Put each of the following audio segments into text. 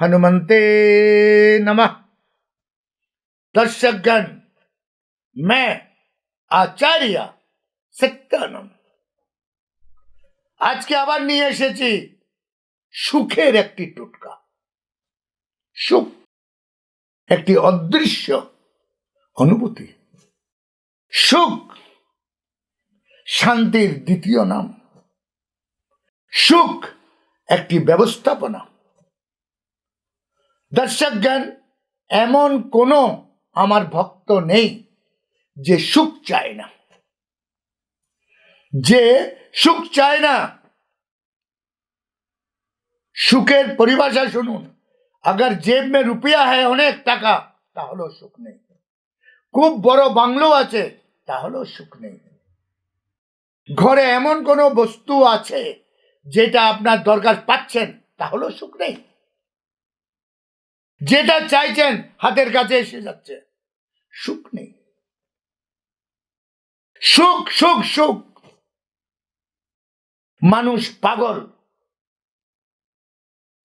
हनुमते नमः दर्शकगण मैं আচার্য সত্যানম আজকে আবার নিয়ে এসেছি সুখের একটি টোটকা সুখ একটি অদৃশ্য অনুভূতি সুখ শান্তির দ্বিতীয় নাম সুখ একটি ব্যবস্থাপনা দর্শকগণ এমন কোনো আমার ভক্ত নেই যে সুখ চায় না যে সুখ চায় না সুখের পরিভাষা শুনুন अगर जेब में রুপিয়া है অনেক টাকা তাহলেও সুখ নেই খুব বড় বাংলো আছে তাহলেও সুখ নেই ঘরে এমন কোনো বস্তু আছে যেটা আপনার দরকার পাচ্ছেন তাহলেও সুখ নেই যেটা চাইছেন, হাতের কাছে এসে যাচ্ছে। সুখ নেই। সুখ সুখ সুখ। মানুষ পাগল।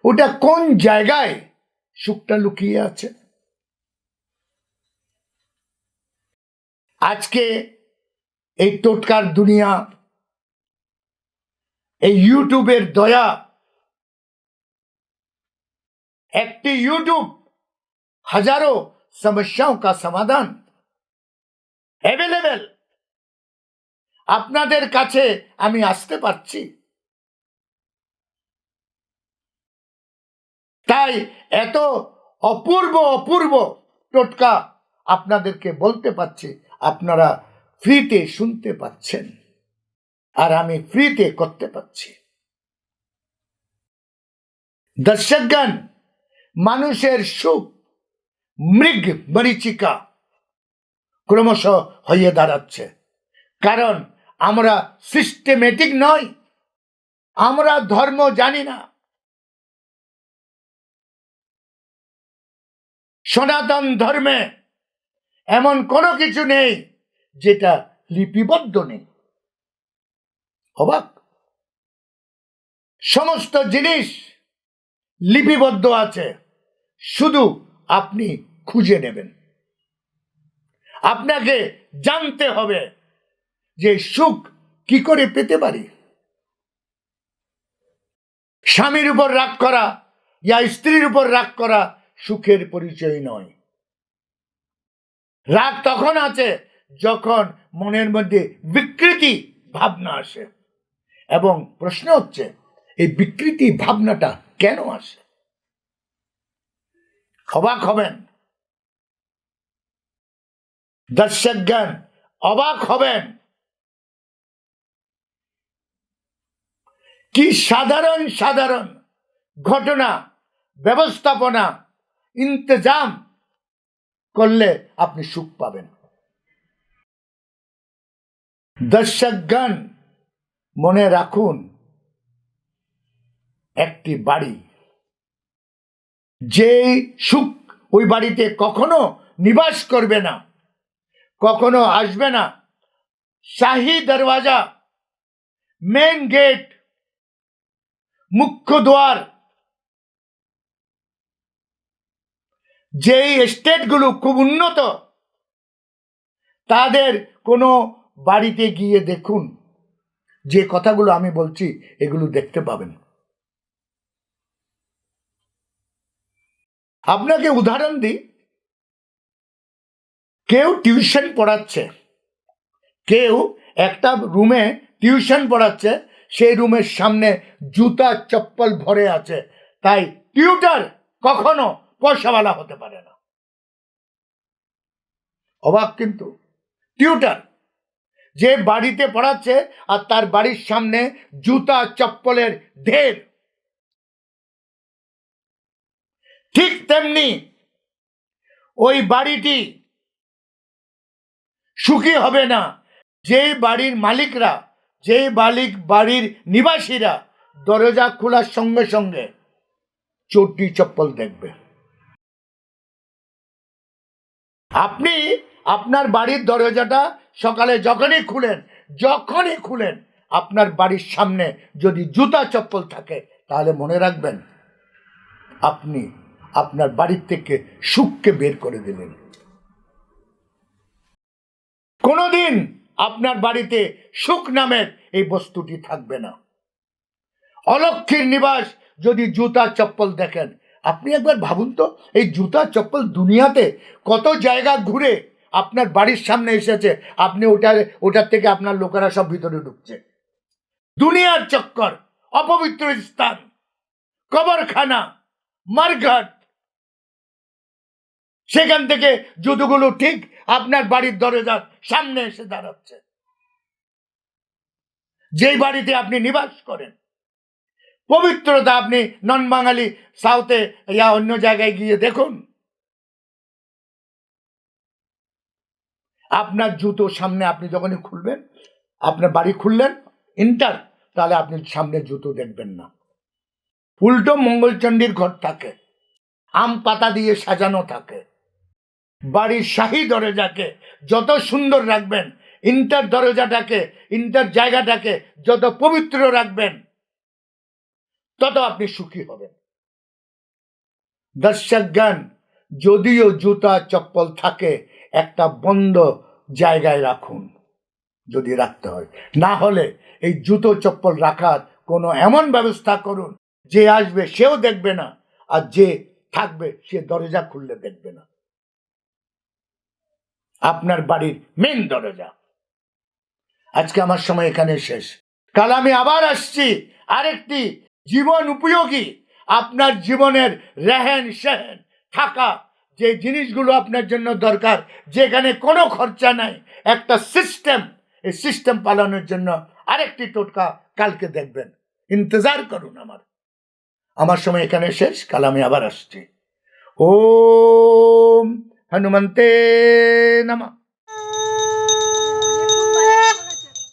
ওটা কোন জায়গায় সুখটা লুকিয়ে আছে? আজকে এই টোটকার দুনিয়া, এই ইউটিউবের দয়া একটি ইউটিউব হাজারো সমস্যাও का समाधान অ্যাভেলেবেল আপনাদের কাছে আমি আসতে পারছি তাই এত অপূর্ব অপূর্ব টোটকা আপনাদেরকে বলতে পারছি আপনারা ফ্রিতে শুনতে পাচ্ছেন আর আমি ফ্রিতে করতে পারছি দর্শকগণ মানুষের সুখ, মৃগ মরিচিকা ক্রমশ হয়ে দাঁড়াচ্ছে। কারণ আমরা সিস্টেমেটিক নই, আমরা ধর্ম জানি না। সনাতন ধর্মে এমন কোনো কিছু নেই যেটা লিপিবদ্ধ নেই। অবাক? সমস্ত জিনিস লিপিবদ্ধ আছে। শুধু আপনি খুঁজে নেবেন। আপনাকে জানতে হবে যে সুখ কি করে পেতে পারি। স্বামীর উপর রাগ করা ইয়া স্ত্রীর উপর রাগ করা সুখের পরিচয় নয়। রাগ তখন আছে যখন মনের মধ্যে বিকৃতি ভাবনা আসে এবং প্রশ্ন হচ্ছে, এই বিকৃতি ভাবনাটা কেন আসে? অবাক হবেন। দর্শকগণ, অবাক হবেন। কি সাধারণ সাধারণ ঘটনা, ব্যবস্থাপনা, ইন্তজাম করলে আপনি সুখ পাবেন। দর্শকগণ, মনে রাখুন, একটি বাড়ি যে সুখ ওই বাড়িতে কখনো নিবাস করবে না, কখনো আসবে না। শাহী দরওয়াজা মেন গেট মুখ্য দ্বার যেই স্টেটগুলো খুব উন্নত, তাদের কোনো বাড়িতে গিয়ে দেখুন। যে কথাগুলো আমি বলছি, এগুলো দেখতে পাবেন। আপনাকে উদাহরণ দিই। কেউ টিউশন পড়াচ্ছে। কেউ একটা রুমে টিউশন পড়াচ্ছে। সেই রুমের সামনে জুতা, চপ্পল ভরে আছে। তাই টিউটার কখনো পয়সাওয়ালা হতে পারে না। অবাক কিন্তু। টিউটার যে বাড়িতে পড়াচ্ছে আর তার বাড়ির সামনে জুতা, চপ্পলের ঢের। ঠিক তেমনি ওই বাড়িটি সুখী হবে না। যে বাড়ির মালিকরা যে মালিক বাড়ির নিবাসীরা দরজা খোলার সঙ্গে সঙ্গে চটি চপ্পল দেখবে। আপনি আপনার বাড়ির দরজাটা সকালে যখনই খুলেন যখনই খুলেন, আপনার বাড়ির সামনে যদি জুতা চপ্পল থাকে, তাহলে মনে রাখবেন, আপনি আপনার বাড়ির থেকে সুখকে বের করে দিলেন। কোনোদিন আপনার বাড়িতে সুখ নামের এই বস্তুটি থাকবে না। অলক্ষীর নিবাস যদি জুতা চপ্পল দেখেন, আপনি একবার ভাবুন তো, এই জুতা চপ্পল দুনিয়াতে কত জায়গা ঘুরে আপনার বাড়ির সামনে এসেছে, আপনি ওটার ওটার থেকে আপনার লোকেরা সব ভিতরে ঢুকছে। দুনিয়ার চক্কর, অপবিত্র স্থান, কবরখানা, মারঘাট সেখান থেকে জুতোগুলো ঠিক আপনার বাড়ির দরজার সামনে এসে দাঁড়াচ্ছে। যেই বাড়িতে আপনি নিবাস করেন, পবিত্রতা আপনি নন বাঙালি সাউথে ইয়া অন্য জায়গায় গিয়ে দেখুন। আপনার জুতো সামনে আপনি যখনই খুলবেন, আপনার বাড়ি খুললেন, ইন্টার, তাহলে আপনি সামনে জুতো দেখবেন না। উল্টো মঙ্গলচণ্ডীর ঘর থাকে, আম পাতা দিয়ে সাজানো থাকে। বাড়ির শাহী দরজাকে যত সুন্দর রাখবেন, ইন্টার দরজাটাকে, ইন্টার জায়গাটাকে যত পবিত্র রাখবেন, তত আপনি সুখী হবেন। দর্শকগণ, যদিও জুতা চপ্পল থাকে, একটা বন্ধ জায়গায় রাখুন, যদি রাখতে হয়। না হলে এই জুতো চপ্পল রাখার কোনো এমন ব্যবস্থা করুন, যে আসবে সেও দেখবে না, আর যে থাকবে সে দরজা খুললে দেখবে না। আপনার বাড়ির মেন দরজা। আজকে আমার সময় এখানে শেষ। কাল আমি আবার আসছি আরেকটি জীবন উপযোগী, আপনার জীবনের রেহেন সেহেন, থাকা যে জিনিসগুলো আপনার জন্য দরকার, যেখানে কোনো খরচা নাই, একটা সিস্টেম। এই সিস্টেম পালনের জন্য আরেকটি টোটকা কালকে দেখবেন। ইন্তজার করুন আমার। আমার সময় এখানে শেষ, কাল আমি আবার আসছি। ওম হনুমন্তে নমঃ